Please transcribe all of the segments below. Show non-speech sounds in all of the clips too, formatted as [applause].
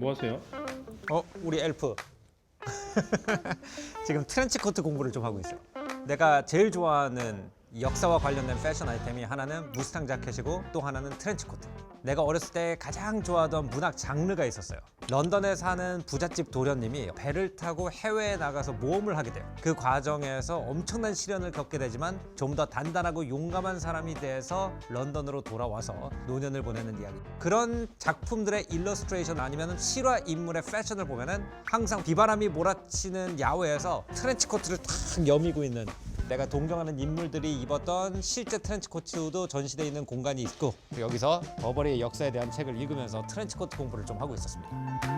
뭐 하세요? 어, 우리 엘프. [laughs] 지금 트렌치 코트 공부를 좀 하고 있어요. 내가 제일 좋아하는 역사와 관련된 패션 아이템이 하나는 무스탕 자켓이고 또 하나는 트렌치 코트. 내가 어렸을 때 가장 좋아하던 문학 장르가 있었어요. 런던에 사는 부잣집 도련님이 배를 타고 해외에 나가서 모험을 하게 돼요. 그 과정에서 엄청난 시련을 겪게 되지만 좀 더 단단하고 용감한 사람이 돼서 런던으로 돌아와서 노년을 보내는 이야기. 그런 작품들의 일러스트레이션 아니면 실화 인물의 패션을 보면은 항상 비바람이 몰아치는 야외에서 트렌치 코트를 탁 여미고 있는 내가 동경하는 인물들이 입었던 실제 트렌치 코트도 전시되어 있는 공간이 있고 여기서 버버리의 역사에 대한 책을 읽으면서 트렌치 코트 공부를 좀 하고 있었습니다.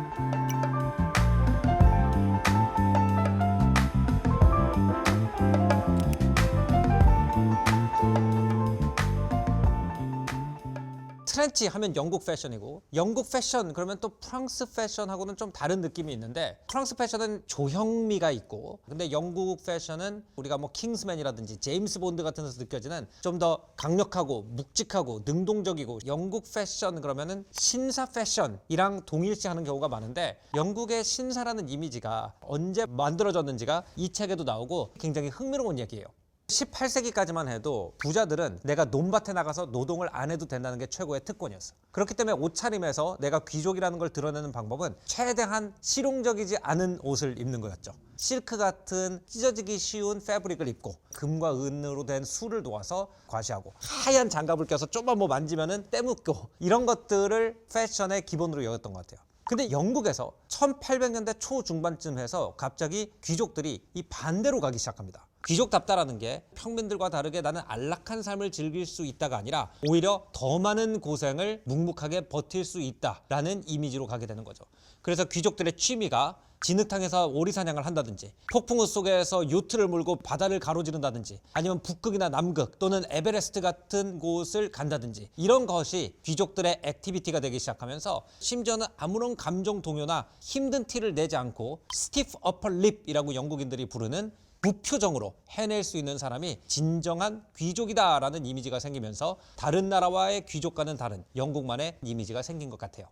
트렌치 하면 영국 패션이고 영국 패션 그러면 또 프랑스 패션하고는 좀 다른 느낌이 있는데 프랑스 패션은 조형미가 있고 근데 영국 패션은 우리가 뭐 킹스맨이라든지 제임스 본드 같은 데서 느껴지는 좀 더 강력하고 묵직하고 능동적이고 영국 패션 그러면은 신사 패션이랑 동일시하는 경우가 많은데 영국의 신사라는 이미지가 언제 만들어졌는지가 이 책에도 나오고 굉장히 흥미로운 얘기예요. 18세기까지만 해도 부자들은 내가 논밭에 나가서 노동을 안 해도 된다는 게 최고의 특권이었어. 그렇기 때문에 옷차림에서 내가 귀족이라는 걸 드러내는 방법은 최대한 실용적이지 않은 옷을 입는 거였죠. 실크 같은 찢어지기 쉬운 패브릭을 입고 금과 은으로 된 술을 놓아서 과시하고 하얀 장갑을 껴서 좀만 뭐 만지면은 때묻고 이런 것들을 패션의 기본으로 여겼던 것 같아요. 근데 영국에서 1800년대 초중반쯤 해서 갑자기 귀족들이 이 반대로 가기 시작합니다. 귀족답다라는 게 평민들과 다르게 나는 안락한 삶을 즐길 수 있다가 아니라 오히려 더 많은 고생을 묵묵하게 버틸 수 있다라는 이미지로 가게 되는 거죠. 그래서 귀족들의 취미가 진흙탕에서 오리 사냥을 한다든지 폭풍우 속에서 요트를 몰고 바다를 가로지른다든지 아니면 북극이나 남극 또는 에베레스트 같은 곳을 간다든지 이런 것이 귀족들의 액티비티가 되기 시작하면서 심지어는 아무런 감정 동요나 힘든 티를 내지 않고 스티프 어퍼 립이라고 영국인들이 부르는 무표정으로 해낼 수 있는 사람이 진정한 귀족이다라는 이미지가 생기면서 다른 나라와의 귀족과는 다른 영국만의 이미지가 생긴 것 같아요.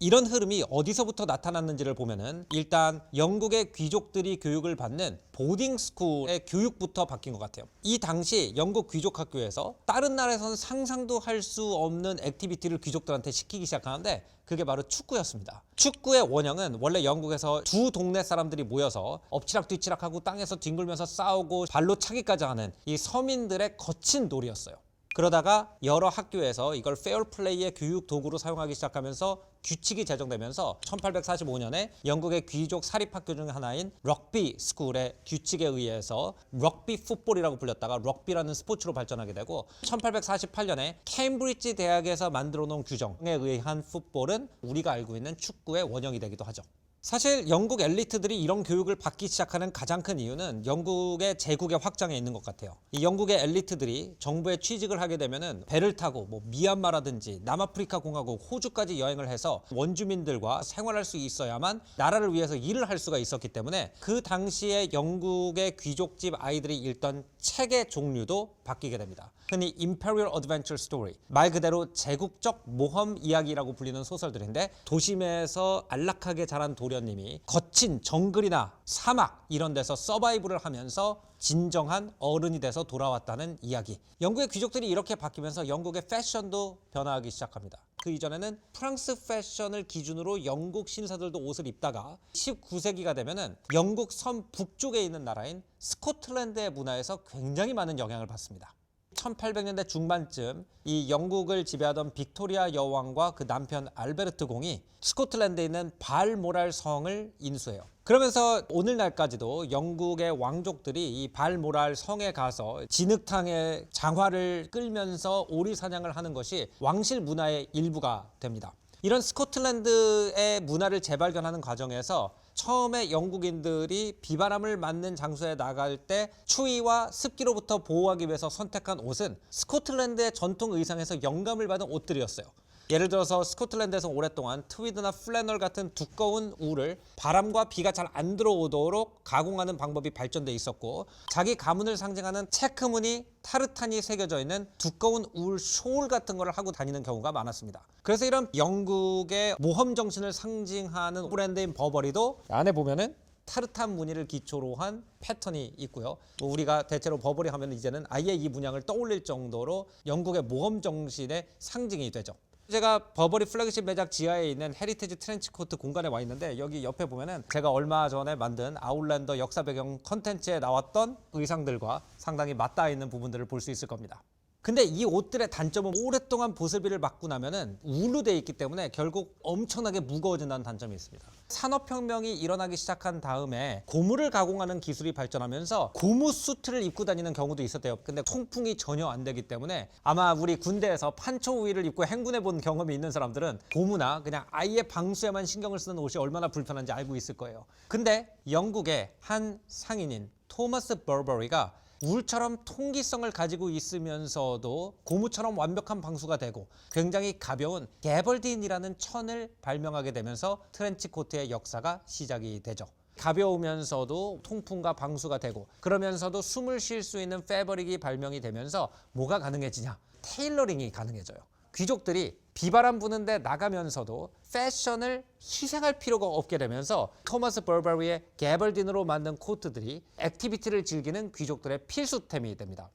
이런 흐름이 어디서부터 나타났는지를 보면은 일단 영국의 귀족들이 교육을 받는 보딩 스쿨의 교육부터 바뀐 것 같아요. 이 당시 영국 귀족 학교에서 다른 나라에서는 상상도 할 수 없는 액티비티를 귀족들한테 시키기 시작하는데 그게 바로 축구였습니다. 축구의 원형은 원래 영국에서 두 동네 사람들이 모여서 엎치락뒤치락하고 땅에서 뒹굴면서 싸우고 발로 차기까지 하는 이 서민들의 거친 놀이였어요. 그러다가 여러 학교에서 이걸 페어 플레이의 교육 도구로 사용하기 시작하면서 규칙이 제정되면서 1845년에 영국의 귀족 사립학교 중 하나인 럭비 스쿨의 규칙에 의해서 럭비 풋볼이라고 불렸다가 럭비라는 스포츠로 발전하게 되고 1848년에 케임브리지 대학에서 만들어 놓은 규정에 의한 풋볼은 우리가 알고 있는 축구의 원형이 되기도 하죠. 사실 영국 엘리트들이 이런 교육을 받기 시작하는 가장 큰 이유는 영국의 제국의 확장에 있는 것 같아요. 이 영국의 엘리트들이 정부에 취직을 하게 되면은 배를 타고 뭐 미얀마라든지 남아프리카 공화국, 호주까지 여행을 해서 원주민들과 생활할 수 있어야만 나라를 위해서 일을 할 수가 있었기 때문에 그 당시에 영국의 귀족집 아이들이 읽던 책의 종류도 바뀌게 됩니다. 흔히 Imperial Adventure Story 말 그대로 제국적 모험 이야기라고 불리는 소설들인데 도심에서 안락하게 자란 도 련님이 거친 정글이나 사막 이런 데서 서바이브를 하면서 진정한 어른이 돼서 돌아왔다는 이야기. 영국의 귀족들이 이렇게 바뀌면서 영국의 패션도 변화하기 시작합니다. 그 이전에는 프랑스 패션을 기준으로 영국 신사들도 옷을 입다가 19세기가 되면은 영국 섬 북쪽에 있는 나라인 스코틀랜드의 문화에서 굉장히 많은 영향을 받습니다. 1800년대 중반쯤 이 영국을 지배하던 빅토리아 여왕과 그 남편 알베르트 공이 스코틀랜드에 있는 발모랄 성을 인수해요. 그러면서 오늘날까지도 영국의 왕족들이 이 발모랄 성에 가서 진흙탕에 장화를 끌면서 오리 사냥을 하는 것이 왕실 문화의 일부가 됩니다. 이런 스코틀랜드의 문화를 재발견하는 과정에서 처음에 영국인들이 비바람을 맞는 장소에 나갈 때 추위와 습기로부터 보호하기 위해서 선택한 옷은 스코틀랜드의 전통 의상에서 영감을 받은 옷들이었어요. 예를 들어서 스코틀랜드에서 오랫동안 트위드나 플래널 같은 두꺼운 울을 바람과 비가 잘 안 들어오도록 가공하는 방법이 발전돼 있었고 자기 가문을 상징하는 체크무늬 타르탄이 새겨져 있는 두꺼운 울숄 같은 거를 하고 다니는 경우가 많았습니다. 그래서 이런 영국의 모험 정신을 상징하는 브랜드인 버버리도 안에 보면은 타르탄 무늬를 기초로 한 패턴이 있고요. 뭐 우리가 대체로 버버리 하면 이제는 아예 이 문양을 떠올릴 정도로 영국의 모험 정신의 상징이 되죠. 제가 버버리 플래그십 매장 지하에 있는 헤리테지 트렌치 코트 공간에 와 있는데 여기 옆에 보면은 제가 얼마 전에 만든 아울랜더 역사 배경 컨텐츠에 나왔던 의상들과 상당히 맞닿아 있는 부분들을 볼 수 있을 겁니다. 근데 이 옷들의 단점은 오랫동안 보슬비를 맞고 나면은 울로 돼 있기 때문에 결국 엄청나게 무거워진다는 단점이 있습니다. 산업혁명이 일어나기 시작한 다음에 고무를 가공하는 기술이 발전하면서 고무 수트를 입고 다니는 경우도 있었대요. 근데 통풍이 전혀 안 되기 때문에 아마 우리 군대에서 판초 우위를 입고 행군해 본 경험이 있는 사람들은 고무나 그냥 아예 방수에만 신경을 쓰는 옷이 얼마나 불편한지 알고 있을 거예요. 근데 영국의 한 상인인 토마스 버버리가 울처럼 통기성을 가지고 있으면서도 고무처럼 완벽한 방수가 되고 굉장히 가벼운 게벌딘이라는 천을 발명하게 되면서 트렌치 코트의 역사가 시작이 되죠. 가벼우면서도 통풍과 방수가 되고 그러면서도 숨을 쉴 수 있는 패버릭이 발명이 되면서 뭐가 가능해지냐? 테일러링이 가능해져요. 귀족들이 비바람 부는데 나가면서도 패션을 희생할 필요가 없게 되면서 토마스 버버리의 게벌딘으로 만든 코트들이 액티비티를 즐기는 귀족들의 필수템이 됩니다.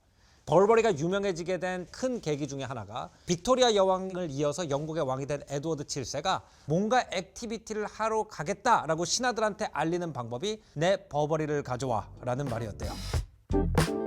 벌버리가 유명해지게 된 큰 계기 중에 하나가 빅토리아 여왕을 이어서 영국의 왕이 된 에드워드 7세가 뭔가 액티비티를 하러 가겠다라고 신하들한테 알리는 방법이 내 버버리를 가져와라는 말이었대요.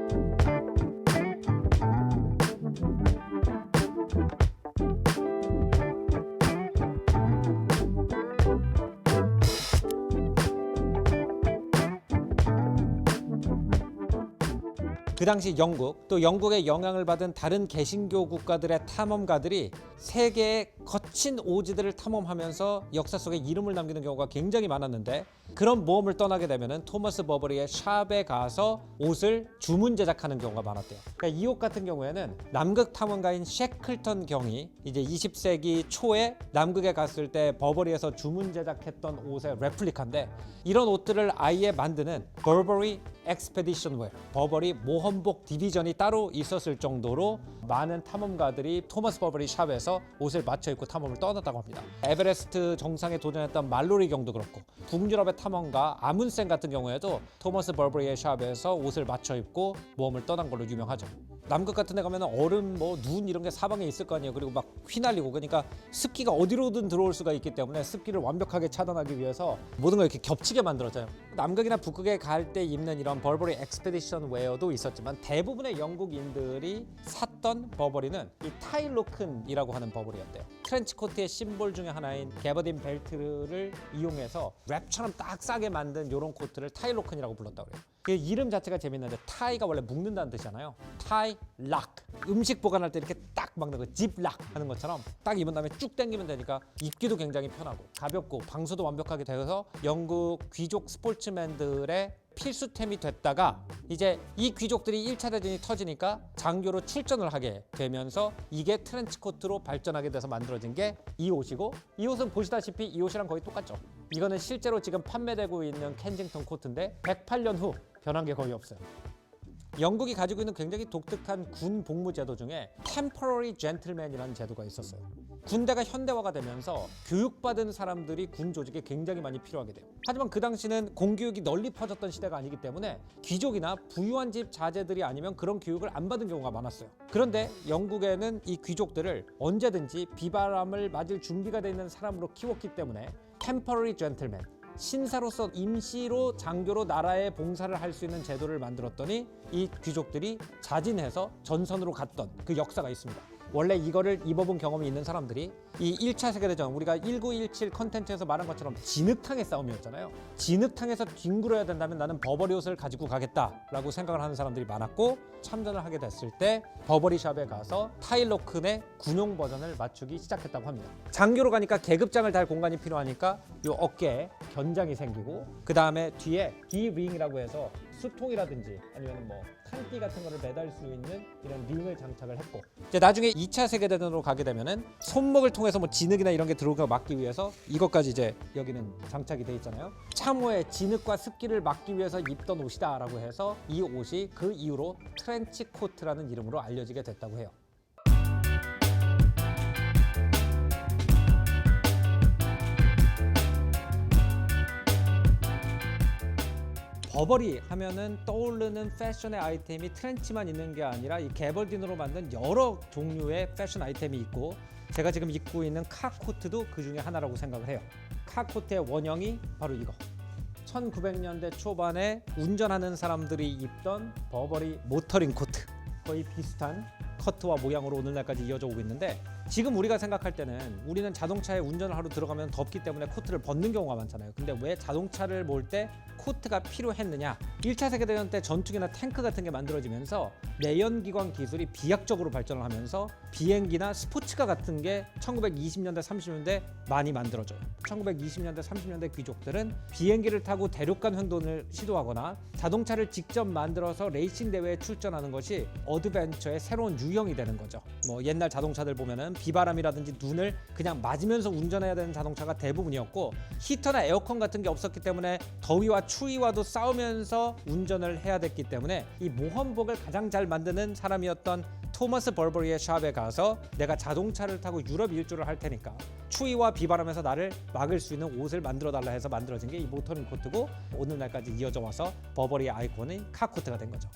그 당시 영국 또 영국의 영향을 받은 다른 개신교 국가들의 탐험가들이 세계의 거친 오지들을 탐험하면서 역사 속에 이름을 남기는 경우가 굉장히 많았는데 그런 모험을 떠나게 되면은 토머스 버버리의 샵에 가서 옷을 주문 제작하는 경우가 많았대요. 그러니까 이 옷 같은 경우에는 남극 탐험가인 셰클턴 경이 이제 20세기 초에 남극에 갔을 때 버버리에서 주문 제작했던 옷의 레플리카인데 이런 옷들을 아예 만드는 버버리 엑스페디션 웨어 버버리 모험복 디비전이 따로 있었을 정도로 많은 탐험가들이 토머스 버버리 샵에서 옷을 맞춰 입고 탐험을 떠났다고 합니다. 에베레스트 정상에 도전했던 말로리 경도 그렇고 북유럽의 탐험가 아문센 같은 경우에도 토머스 버버리의 샵에서 옷을 맞춰 입고 모험을 떠난 걸로 유명하죠. 남극 같은 데 가면 얼음 뭐 눈 이런 게 사방에 있을 거 아니에요. 그리고 막 휘날리고 그러니까 습기가 어디로든 들어올 수가 있기 때문에 습기를 완벽하게 차단하기 위해서 모든 걸 이렇게 겹치게 만들었잖아요. 남극이나 북극에 갈 때 입는 이런 벌버리 엑스페디션 웨어도 있었지만 대부분의 영국인들이 샀던 버버리는 이 타일로큰이라고 하는 버버리였대요. 트렌치 코트의 심볼 중에 하나인 게버딘 벨트를 이용해서 랩처럼 딱 싸게 만든 이런 코트를 타일로큰이라고 불렀다고 그래요. 그 이름 자체가 재밌는데 타이가 원래 묶는다는 뜻이잖아요. 타이 락. 음식 보관할 때 이렇게 딱 막는 거 집락 하는 것처럼 딱 입은 다음에 쭉 당기면 되니까 입기도 굉장히 편하고 가볍고 방수도 완벽하게 되어서 영국 귀족 스포츠맨들의 필수템이 됐다가 이제 이 귀족들이 1차 대전이 터지니까 장교로 출전을 하게 되면서 이게 트렌치 코트로 발전하게 돼서 만들어진 게 이 옷이고 이 옷은 보시다시피 이 옷이랑 거의 똑같죠. 이거는 실제로 지금 판매되고 있는 켄징턴 코트인데 108년 후 변한 게 거의 없어요. 영국이 가지고 있는 굉장히 독특한 군 복무 제도 중에 temporary gentleman이라는 제도가 있었어요. 군대가 현대화가 되면서 교육받은 사람들이 군 조직에 굉장히 많이 필요하게 돼요. 하지만 그 당시는 공교육이 널리 퍼졌던 시대가 아니기 때문에 귀족이나 부유한 집 자제들이 아니면 그런 교육을 안 받은 경우가 많았어요. 그런데 영국에는 이 귀족들을 언제든지 비바람을 맞을 준비가 돼 있는 사람으로 키웠기 때문에 temporary 신사로서 임시로 장교로 나라의 봉사를 할 수 있는 제도를 만들었더니 이 귀족들이 자진해서 전선으로 갔던 그 역사가 있습니다. 원래 이거를 입어본 경험이 있는 사람들이 이 1차 세계대전 우리가 1917 컨텐츠에서 말한 것처럼 진흙탕의 싸움이었잖아요. 진흙탕에서 뒹굴어야 된다면 나는 버버리 옷을 가지고 가겠다라고 생각을 하는 사람들이 많았고 참전을 하게 됐을 때 버버리 샵에 가서 타일로큰의 군용 버전을 맞추기 시작했다고 합니다. 장교로 가니까 계급장을 달 공간이 필요하니까 이 어깨에 견장이 생기고 그 다음에 뒤에 D 링이라고 해서 수통이라든지 아니면 뭐 탄띠 같은 거를 매달 수 있는 이런 링을 장착을 했고 이제 나중에 2차 세계대전으로 가게 되면은 손목을 통해서 뭐 진흙이나 이런 게 들어오는 걸 막기 위해서 이것까지 이제 여기는 장착이 돼 있잖아요. 참호의 진흙과 습기를 막기 위해서 입던 옷이다 라고 해서 이 옷이 그 이후로 트렌치 코트라는 이름으로 알려지게 됐다고 해요. 버버리 하면은 떠오르는 패션의 아이템이 트렌치만 있는 게 아니라 이 개벌딘으로 만든 여러 종류의 패션 아이템이 있고 제가 지금 입고 있는 카코트도 그 중에 하나라고 생각을 해요. 카코트의 원형이 바로 이거. 1900년대 초반에 운전하는 사람들이 입던 버버리 모터링 코트 거의 비슷한 커트와 모양으로 오늘날까지 이어져 오고 있는데 지금 우리가 생각할 때는 우리는 자동차에 운전을 하러 들어가면 덥기 때문에 코트를 벗는 경우가 많잖아요. 근데 왜 자동차를 몰 때 코트가 필요했느냐? 1차 세계대전 때 전투기나 탱크 같은 게 만들어지면서 내연기관 기술이 비약적으로 발전을 하면서 비행기나 스포츠카 같은 게 1920년대 30년대 많이 만들어져요. 1920년대 30년대 귀족들은 비행기를 타고 대륙간 횡단을 시도하거나 자동차를 직접 만들어서 레이싱 대회에 출전하는 것이 어드벤처의 새로운 유형이 되는 거죠. 뭐 옛날 자동차들 보면은 비바람이라든지 눈을 그냥 맞으면서 운전해야 되는 자동차가 대부분이었고 히터나 에어컨 같은 게 없었기 때문에 더위와 추위와도 싸우면서 운전을 해야 됐기 때문에 이 모험복을 가장 잘 만드는 사람이었던 토머스 벌버리의 샵에 가서 내가 자동차를 타고 유럽 일주를 할 테니까 추위와 비바람에서 나를 막을 수 있는 옷을 만들어 달라 해서 만들어진 게 이 모터링 코트고 오늘날까지 이어져 와서 버버리의 아이콘인 카코트가 된 거죠.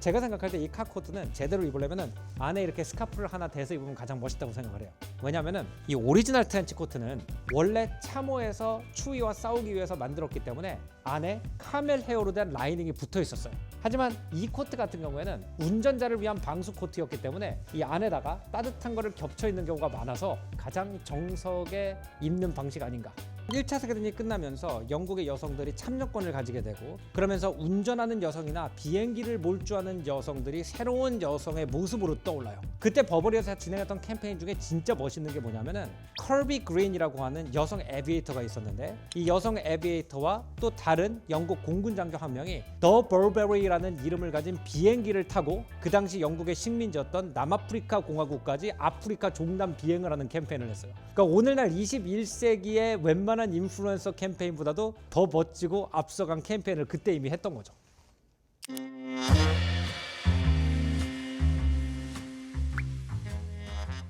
제가 생각할 때 이 카코트는 제대로 입으려면은 안에 이렇게 스카프를 하나 대서 입으면 가장 멋있다고 생각을 해요. 왜냐면은 이 오리지널 트렌치 코트는 원래 참호에서 추위와 싸우기 위해서 만들었기 때문에 안에 카멜 헤어로 된 라이닝이 붙어 있었어요. 하지만 이 코트 같은 경우에는 운전자를 위한 방수 코트였기 때문에 이 안에다가 따뜻한 거를 겹쳐 있는 경우가 많아서 가장 정석에 입는 방식 아닌가 1차 세계대전이 끝나면서 영국의 여성들이 참여권을 가지게 되고 그러면서 운전하는 여성이나 비행기를 몰주하는 여성들이 새로운 여성의 모습으로 떠올라요. 그때 버버리에서 진행했던 캠페인 중에 진짜 멋있는 게 뭐냐면은 컬비 그린이라고 하는 여성 에비에이터가 있었는데 이 여성 에비에이터와 또 다른 영국 공군 장교 한 명이 더 버버리라는 이름을 가진 비행기를 타고 그 당시 영국의 식민지였던 남아프리카 공화국까지 아프리카 종단 비행을 하는 캠페인을 했어요. 그러니까 오늘날 21세기의 웬만 한 인플루언서 캠페인보다도 더 멋지고 앞서간 캠페인을 그때 이미 했던 거죠.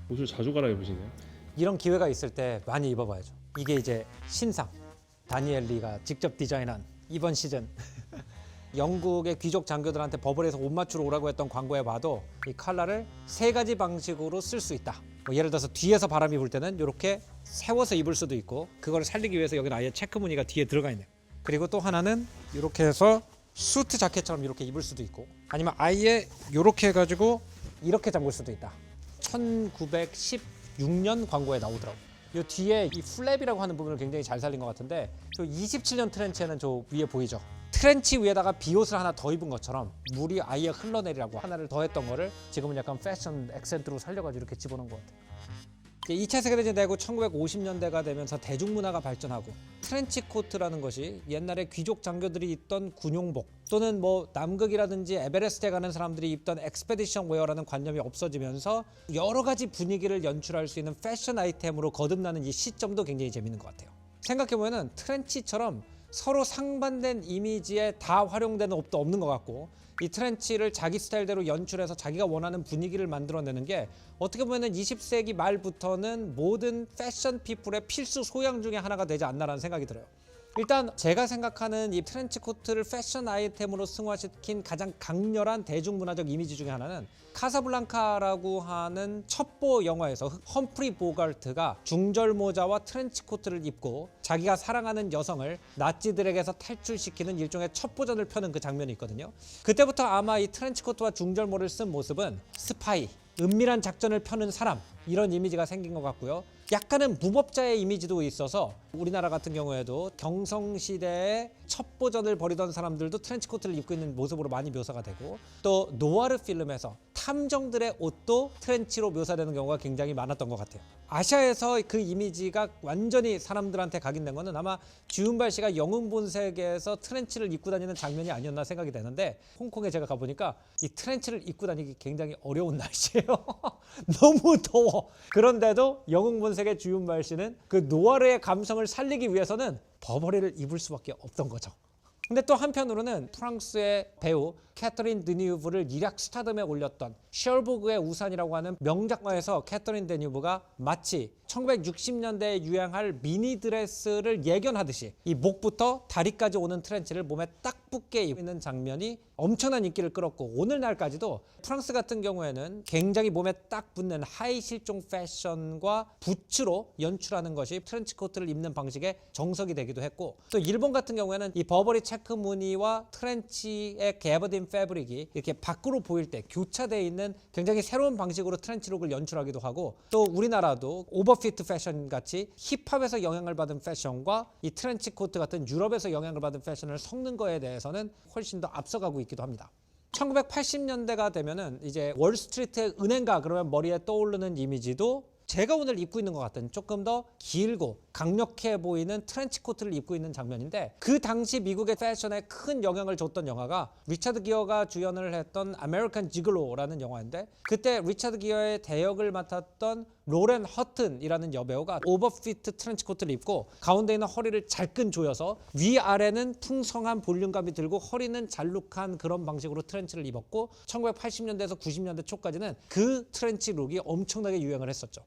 옷을 자주 갈아입으시네요. 이런 기회가 있을 때 많이 입어봐야죠. 이게 이제 신상 다니엘리가 직접 디자인한 이번 시즌 [laughs] 영국의 귀족 장교들한테 버블에서 옷 맞추러 오라고 했던 광고에 봐도 이 컬러를 세 가지 방식으로 쓸 수 있다. 뭐 예를 들어서 뒤에서 바람이 불 때는 이렇게 세워서 입을 수도 있고 그걸 살리기 위해서 여기는 아예 체크 무늬가 뒤에 들어가 있네요. 그리고 또 하나는 이렇게 해서 수트 자켓처럼 이렇게 입을 수도 있고 아니면 아예 이렇게 해가지고 이렇게 잠글 수도 있다. 1916년 광고에 나오더라고. 요 뒤에 이 플랩이라고 하는 부분을 굉장히 잘 살린 것 같은데 저 27년 트렌치에는 저 위에 보이죠? 트렌치 위에다가 비옷을 하나 더 입은 것처럼 물이 아예 흘러내리라고 하나를 더 했던 거를 지금은 약간 패션 액센트로 살려가지고 이렇게 집어넣은 것 같아요. 이제 2차 세계대전이 되고 1950년대가 되면서 대중문화가 발전하고 트렌치 코트라는 것이 옛날에 귀족 장교들이 입던 군용복 또는 뭐 남극이라든지 에베레스트에 가는 사람들이 입던 엑스페디션 웨어라는 관념이 없어지면서 여러 가지 분위기를 연출할 수 있는 패션 아이템으로 거듭나는 이 시점도 굉장히 재밌는 것 같아요. 생각해보면 트렌치처럼 서로 상반된 이미지에 다 활용되는 옷도 없는 것 같고 이 트렌치를 자기 스타일대로 연출해서 자기가 원하는 분위기를 만들어내는 게 어떻게 보면 20세기 말부터는 모든 패션 피플의 필수 소양 중에 하나가 되지 않나라는 생각이 들어요. 일단 제가 생각하는 이 트렌치 코트를 패션 아이템으로 승화시킨 가장 강렬한 대중문화적 이미지 중에 하나는 카사블랑카라고 하는 첩보 영화에서 험프리 보갈트가 중절 모자와 트렌치 코트를 입고 자기가 사랑하는 여성을 나치들에게서 탈출시키는 일종의 첩보전을 펴는 그 장면이 있거든요. 그때부터 아마 이 트렌치 코트와 중절모를 쓴 모습은 스파이, 은밀한 작전을 펴는 사람 이런 이미지가 생긴 것 같고요. 약간은 무법자의 이미지도 있어서 우리나라 같은 경우에도 경성 시대에 첩보전을 벌이던 사람들도 트렌치 코트를 입고 있는 모습으로 많이 묘사가 되고 또 노아르 필름에서 함정들의 옷도 트렌치로 묘사되는 경우가 굉장히 많았던 것 같아요. 아시아에서 그 이미지가 완전히 사람들한테 각인된 거는 아마 주윤발 씨가 영웅 본색에서 트렌치를 입고 다니는 장면이 아니었나 생각이 되는데 홍콩에 제가 가보니까 이 트렌치를 입고 다니기 굉장히 어려운 [laughs] 날씨예요. [laughs] 너무 더워. 그런데도 영웅 본색의 주윤발 씨는 그 노아르의 감성을 살리기 위해서는 버버리를 입을 수밖에 없던 거죠. 근데 또 한편으로는 프랑스의 배우 캐터린 드니우브를 일약 스타덤에 올렸던 셜보그의 우산이라고 하는 명작화에서 캐터린 드니우브가 마치 1960년대에 유행할 미니 드레스를 예견하듯이 이 목부터 다리까지 오는 트렌치를 몸에 딱 붙게 입는 장면이 엄청난 인기를 끌었고 오늘날까지도 프랑스 같은 경우에는 굉장히 몸에 딱 붙는 하이 실종 패션과 부츠로 연출하는 것이 트렌치 코트를 입는 방식의 정석이 되기도 했고 또 일본 같은 경우에는 이 버버리 체크 무늬와 트렌치의 개버딘 패브릭이 이렇게 밖으로 보일 때 교차되어 있는 굉장히 새로운 방식으로 트렌치 룩을 연출하기도 하고 또 우리나라도 오버피트 패션 같이 힙합에서 영향을 받은 패션과 이 트렌치 코트 같은 유럽에서 영향을 받은 패션을 섞는 거에 대해서는 훨씬 더 앞서가고 있기도 합니다. 1980년대가 되면은 이제 월스트리트의 은행가 그러면 머리에 떠오르는 이미지도 제가 오늘 입고 있는 것 같은 조금 더 길고 강력해 보이는 트렌치 코트를 입고 있는 장면인데 그 당시 미국의 패션에 큰 영향을 줬던 영화가 리차드 기어가 주연을 했던 아메리칸 지글로라는 영화인데 그때 리차드 기어의 대역을 맡았던 로렌 허튼이라는 여배우가 오버피트 트렌치 코트를 입고 가운데 있는 허리를 잘끈 조여서 위아래는 풍성한 볼륨감이 들고 허리는 잘룩한 그런 방식으로 트렌치를 입었고 1980년대에서 90년대 초까지는 그 트렌치 룩이 엄청나게 유행을 했었죠.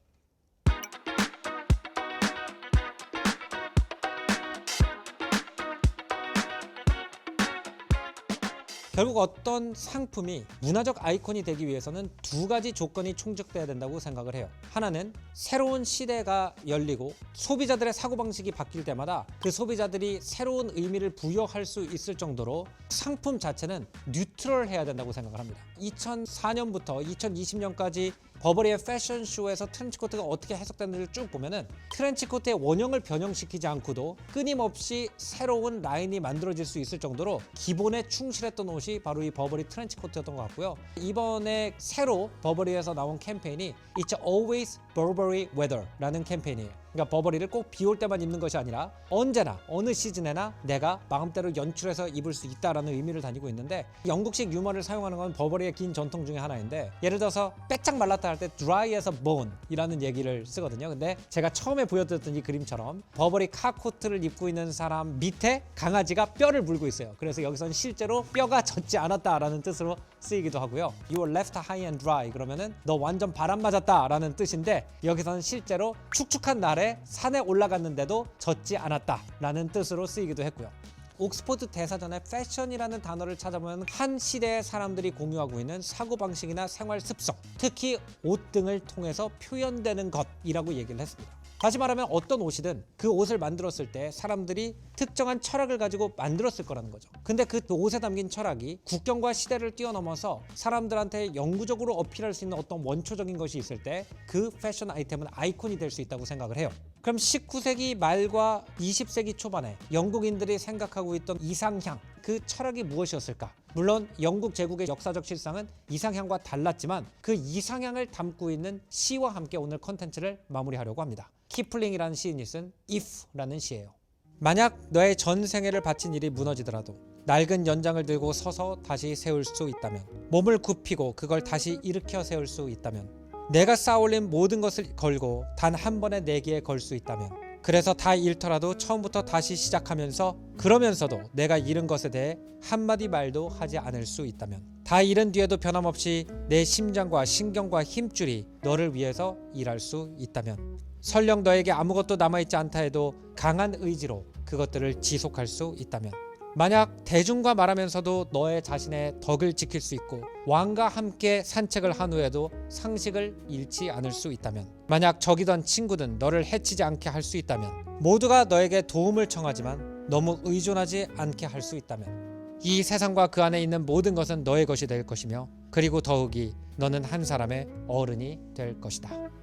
결국 어떤 상품이 문화적 아이콘이 되기 위해서는 두 가지 조건이 충족돼야 된다고 생각을 해요. 하나는 새로운 시대가 열리고 소비자들의 사고방식이 바뀔 때마다 그 소비자들이 새로운 의미를 부여할 수 있을 정도로 상품 자체는 뉴트럴해야 된다고 생각을 합니다. 2004년부터 2020년까지 버버리의 패션쇼에서 트렌치코트가 어떻게 해석되는지를 쭉 보면은 트렌치코트의 원형을 변형시키지 않고도 끊임없이 새로운 라인이 만들어질 수 있을 정도로 기본에 충실했던 옷이 바로 이 버버리 트렌치코트였던 것 같고요. 이번에 새로 버버리에서 나온 캠페인이 It's always Burberry weather라는 캠페인이에요. 그러니까 버버리를 꼭 비 올 때만 입는 것이 아니라 언제나 어느 시즌에나 내가 마음대로 연출해서 입을 수 있다라는 의미를 다니고 있는데 영국식 유머를 사용하는 건 버버리의 긴 전통 중에 하나인데 예를 들어서 빼짝 말랐다 할 때 dry에서 bone이라는 얘기를 쓰거든요. 근데 제가 처음에 보여드렸던 이 그림처럼 버버리 카코트를 입고 있는 사람 밑에 강아지가 뼈를 물고 있어요. 그래서 여기서는 실제로 뼈가 젖지 않았다라는 뜻으로 쓰이기도 하고요. You were left high and dry 그러면은 너 완전 바람 맞았다라는 뜻인데 여기서는 실제로 축축한 날에 산에 올라갔는데도 젖지 않았다라는 뜻으로 쓰이기도 했고요. 옥스포드 대사전에 패션이라는 단어를 찾아보면 한 시대의 사람들이 공유하고 있는 사고방식이나 생활 습성, 특히 옷 등을 통해서 표현되는 것이라고 얘기를 했습니다. 다시 말하면 어떤 옷이든 그 옷을 만들었을 때 사람들이 특정한 철학을 가지고 만들었을 거라는 거죠. 근데 그 옷에 담긴 철학이 국경과 시대를 뛰어넘어서 사람들한테 영구적으로 어필할 수 있는 어떤 원초적인 것이 있을 때 그 패션 아이템은 아이콘이 될 수 있다고 생각을 해요. 그럼 19세기 말과 20세기 초반에 영국인들이 생각하고 있던 이상향 그 철학이 무엇이었을까? 물론 영국 제국의 역사적 실상은 이상향과 달랐지만 그 이상향을 담고 있는 시와 함께 오늘 컨텐츠를 마무리하려고 합니다. 키플링이라는 시인이 쓴 If라는 시예요. 만약 너의 전 생애를 바친 일이 무너지더라도 낡은 연장을 들고 서서 다시 세울 수 있다면 몸을 굽히고 그걸 다시 일으켜 세울 수 있다면 내가 쌓아올린 모든 것을 걸고 단 한 번의 내기에 걸 수 있다면 그래서 다 잃더라도 처음부터 다시 시작하면서 그러면서도 내가 잃은 것에 대해 한마디 말도 하지 않을 수 있다면 다 잃은 뒤에도 변함없이 내 심장과 신경과 힘줄이 너를 위해서 일할 수 있다면 설령 너에게 아무것도 남아있지 않다 해도 강한 의지로 그것들을 지속할 수 있다면 만약 대중과 말하면서도 너의 자신의 덕을 지킬 수 있고 왕과 함께 산책을 한 후에도 상식을 잃지 않을 수 있다면 만약 적이던 친구든 너를 해치지 않게 할 수 있다면 모두가 너에게 도움을 청하지만 너무 의존하지 않게 할 수 있다면 이 세상과 그 안에 있는 모든 것은 너의 것이 될 것이며 그리고 더욱이 너는 한 사람의 어른이 될 것이다.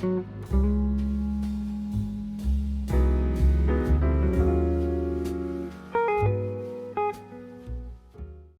Thank you.